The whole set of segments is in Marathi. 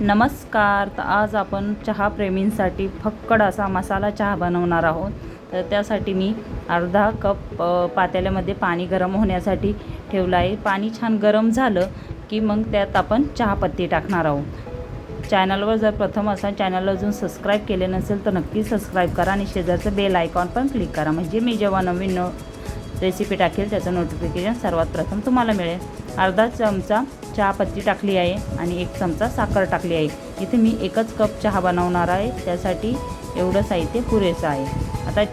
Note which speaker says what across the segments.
Speaker 1: नमस्कार तर आज आपण चहा प्रेमींसाठी फक्कड असा मसाला चहा बनवणार आहोत. तर त्यासाठी मी अर्धा कप पातेल्यामध्ये पाणी गरम होण्यासाठी ठेवलं आहे. पाणी छान गरम झालं की मग त्यात आपण चहापत्ती टाकणार आहोत. चॅनलवर जर प्रथम असा चॅनलला अजून सबस्क्राईब केले नसेल तर नक्की सबस्क्राईब करा आणि शेजारचं बेल आयकॉन पण क्लिक करा. म्हणजे मी जेव्हा नवीन नो रेसिपी टाकेल त्याचं नोटिफिकेशन सर्वात प्रथम तुम्हाला मिळेल. अर्धा चमचा चहापत्ती टाकली आहे आणि एक चमचा साखर टाकली आहे. इथे मी एकच कप चहा बनवणार आहे. त्यासाठी एवढं साहित्य पुरेसं आहे. आता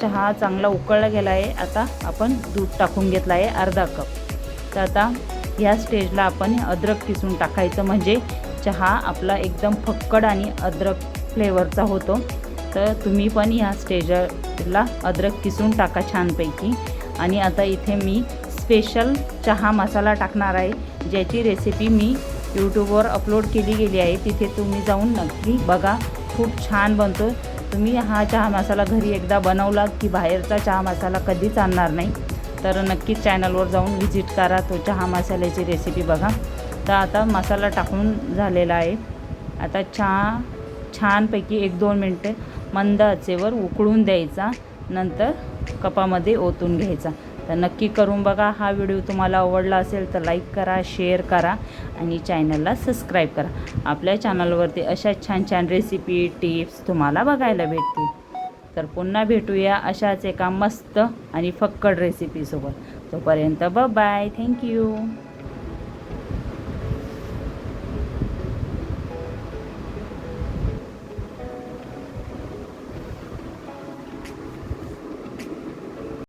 Speaker 1: चहा चांगला उकळला गेला आहे. आता आपण दूध टाकून घेतला आहे अर्धा कप. तर आता ह्या स्टेजला आपण अद्रक किसून टाकायचं. म्हणजे चहा आपला एकदम फक्कड आणि अद्रक फ्लेवरचा होतो. तर तुम्ही पण ह्या स्टेजला अद्रक किसून टाका छानपैकी. आणि आता इथे मी स्पेशल चहा मसाला टाकणार आहे ज्याची रेसिपी मी यूट्यूबवर अपलोड केली गेली आहे. तिथे तुम्ही जाऊन नक्की बघा. खूप छान बनतो. तुम्ही हा चहा मसाला घरी एकदा बनवला की बाहेरचा चहा मसाला कधीच आणणार नाही. तर नक्कीच चॅनलवर जाऊन व्हिजिट करा. तो चहा मसाल्याची रेसिपी बघा. तर आता मसाला टाकून झालेला आहे. आता चहा छानपैकी एक दोन मिनटं मंद आचेवर उकळून द्यायचा. नंतर कपामध्ये ओतून घ्यायचा. तर नक्की करून बघा. हा व्हिडिओ तुम्हाला आवडला असेल तर लाईक करा शेअर करा आणि चॅनलला सबस्क्राईब करा. आपल्या चॅनलवरती अशा छान छान रेसिपी टिप्स तुम्हाला बघायला भेटतील. तर पुन्हा भेटूया अशाच एका मस्त आणि फक्कड रेसिपीसोबत तोपर्यंत ब बाय थँक्यू